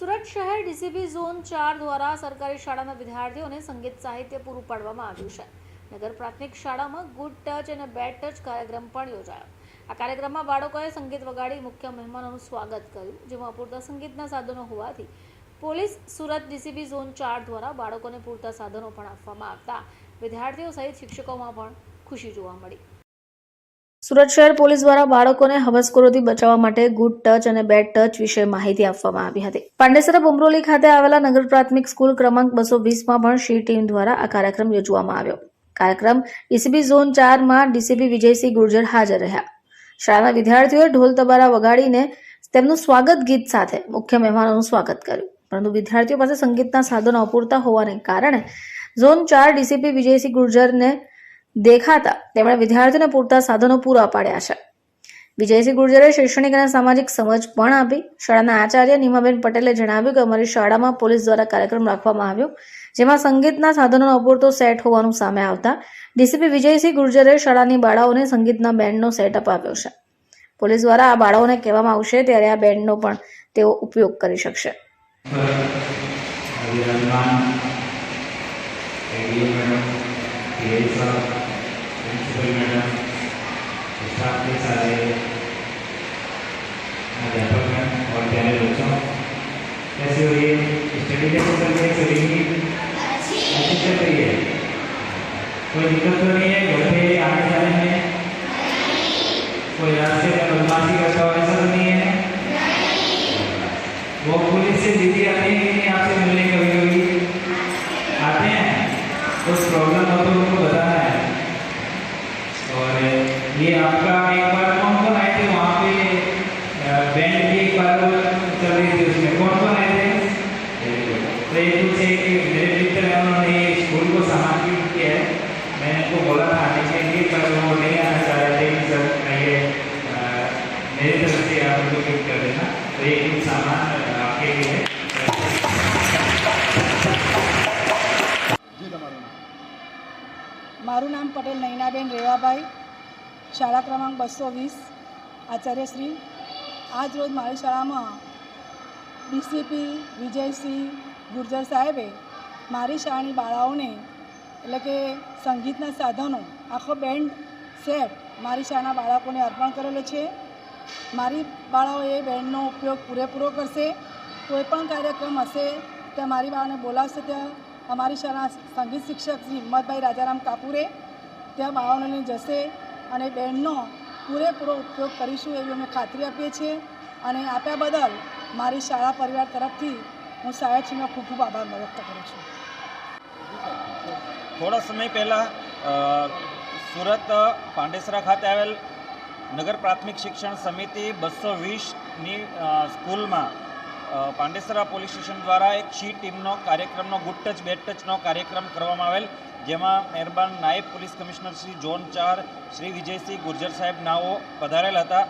સુરત શહેર DCB zone ચાર દ્વારા સરકારી શાળાના વિદ્યાર્થીઓને સંગીત સાહિત્ય પૂરું પાડવામાં આવ્યું છે. નગર પ્રાથમિક શાળામાં ગુડ ટચ અને બેડ ટચ કાર્યક્રમ પણ યોજાયો. આ કાર્યક્રમમાં બાળકોએ સંગીત વગાડી મુખ્ય મહેમાનોનું સ્વાગત કર્યું, જેમાં પૂરતા સંગીતના સાધનો હોવાથી પોલીસ સુરત ડીસીબી ઝોન ચાર દ્વારા બાળકોને પૂરતા સાધનો પણ આપવામાં આવતા. વિદ્યાર્થીઓ સહિત શિક્ષકોમાં પણ ખુશી જોવા મળી. સુરત શહેર પોલીસ દ્વારા બાળકોને હવસખોરોથી બચાવવા માટે ગુડ ટચ અને બેડ ટચ વિશે માહિતી આપવામાં આવી હતી. પાંડેસરા બુમરોલી ખાતે આવેલા નગર પ્રાથમિક સ્કૂલ ક્રમાંક બસો વીસમાં પણ શી ટીમ દ્વારા આ કાર્યક્રમ યોજવામાં આવ્યો. કાર્યક્રમ ડીસીબી ઝોન ચારમાં ડીસીપી વિજયસિંહ ગુર્જર હાજર રહ્યા. શાળાના વિદ્યાર્થીઓએ ઢોલ તબારા વગાડીને તેમનું સ્વાગત ગીત સાથે મુખ્ય મહેમાનોનું સ્વાગત કર્યું. પરંતુ વિદ્યાર્થીઓ પાસે સંગીતના સાધનો અપૂરતા હોવાને કારણે ઝોન ચાર ડીસીપી વિજયસિંહ ગુર્જરને દેખાતા તેમણે વિદ્યાર્થીઓને પૂરતા સાધનો પૂરા પાડ્યા છે. વિજયસિંહ ગુર્જરે શૈક્ષણિક અને સામાજિક સમજ પણ આપી. શાળાના આચાર્ય નીમાબેન પટેલે જણાવ્યું કે અમારી શાળામાં પોલીસ દ્વારા કાર્યક્રમ રાખવામાં આવ્યો, જેમાં સંગીતના સાધનોનો અપૂરતો સેટ હોવાનું સામે આવતા ડીસીપી વિજયસિંહ ગુર્જરે શાળાની બાળાઓને સંગીતના બેન્ડનો સેટ આપ્યો છે. પોલીસ દ્વારા આ બાળાઓને કહેવામાં આવશે ત્યારે આ બેન્ડનો પણ તેઓ ઉપયોગ કરી શકશે. Thank you. Principal madam staff के सारे अध्यापक और प्यारे बच्चों कैसे हो रही है स्टडी कैसे चल रही है चलेगी अच्छी चल रही है कोई दिक्कत तो नहीं है घर पे आने जाने में कोई रास्ते में बदमाशी करता हो ऐसा तो नहीं है वो पुलिस से दीदी आती है कि नहीं आपसे मिलने कभी कभी आते हैं कुछ प्रॉब्लम हो तो उनको बताना है और ये आपका एक बार कौन कौन आए थे वहाँ पे बैंड की एक बार वो चल रही थी उसमें कौन कौन आए थे Very good. तो ये कुछ एक मेरे मित्र हैं उन्होंने ये स्कूल को समर्पित किया है मैंने उनको बोला था आने के लिए पर वो नहीं आना चाह रहे थे कि सर आइए अ, मेरी तरफ से आप उनको गिफ्ट कर देना तो ये कुछ सामान आपके लिए है જી તમારું નામ મારું નામ પટેલ નૈનાબેન રેવાભાઈ શાળા ક્રમાંક બસો વીસ આચાર્યશ્રી આજ રોજ મારી શાળામાં ડીસીપી વિજયસિંહ ગુર્જર સાહેબે મારી શાળાની બાળાઓને, એટલે કે સંગીતના સાધનો, આખો બેન્ડ સેટ મારી શાળાના બાળકોને અર્પણ કરેલો છે. મારી બાળાઓ એ બેન્ડનો ઉપયોગ પૂરેપૂરો કરશે. કોઈ પણ કાર્યક્રમ હશે, ત્યાં મારી બાળાને બોલાવશે ત્યાં. અમારી શાળાના સંગીત શિક્ષક શ્રી હિંમતભાઈ રાજારામ કાપુરે, ત્યાં બાળાઓને જશે. અને બેન્ડનો પૂરેપૂરો ઉપયોગ કરીશું એવી અમે ખાતરી આપીએ છીએ. અને આપ્યા બદલ મારી શાળા પરિવાર તરફથી હું સાહેબશ્રીનો ખૂબ ખૂબ આભાર વ્યક્ત કરું છું. થોડા સમય પહેલાં સુરત પાંડેસરા ખાતે આવેલ નગર પ્રાથમિક શિક્ષણ સમિતિ બસો વીસની સ્કૂલમાં પાંડેસરા પોલીસ સ્ટેશન દ્વારા એક શી ટીમનો કાર્યક્રમનો ગુડ ટચ બેડ ટચનો કાર્યક્રમ કરવામાં આવેલ, જેમાં મહેરબાન નાયબ પોલીસ કમિશનર શ્રી ઝોન ચાર, શ્રી વિજયસિંહ ગુર્જર સાહેબ નાઓ પધારેલ હતા.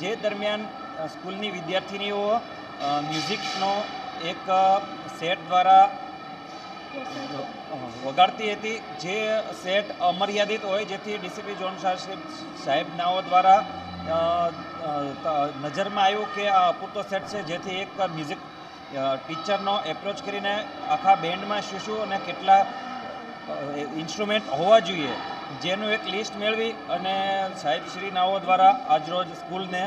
જે દરમિયાન સ્કૂલની વિદ્યાર્થિનીઓ મ્યુઝિકનો એક સેટ દ્વારા વગાડતી હતી. જે સેટ અમર્યાદિત હોય, જેથી ડીસીપી જોન સાહેબ નાઓ દ્વારા નજરમાં આવ્યું કે આ અપૂરતો સેટ છે, જેથી એક મ્યુઝિક ટીચરનો એપ્રોચ કરીને આખા બેન્ડમાં શું શું અને કેટલા ઇન્સ્ટ્રુમેન્ટ હોવા જોઈએ. જેનું એક લિસ્ટ મેળવી અને સાહેબ શ્રી નાઓ દ્વારા આજરોજ સ્કૂલને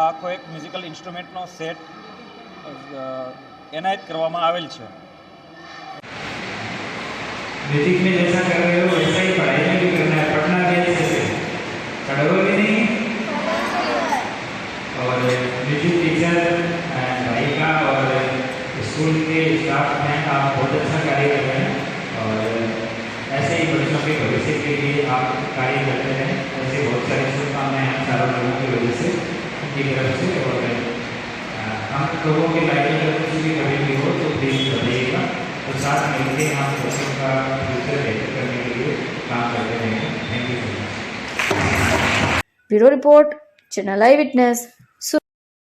આખો એક મ્યુઝિકલ ઇન્સ્ટ્રુમેન્ટનો સેટ એનાયત કરવામાં આવેલ છે स्टाफ हैं आप बहुत अच्छा कार्य कर रहे हैं और ऐसे ही बच्चों के भविष्य के लिए आप कार्य करते हैं ऐसे बहुत सारे शुभकामनाएँ हम सारे लोगों की वजह से उनकी तरफ़ से और हम लोगों के लाइफ में कुछ भी कभी भी हो तो प्लीज़ बताइएगा तो साथ मिलकर हम बच्चों का फ्यूचर बेहतर करने के लिए काम करते रहेंगे thank you so much bureau report channel eye witness.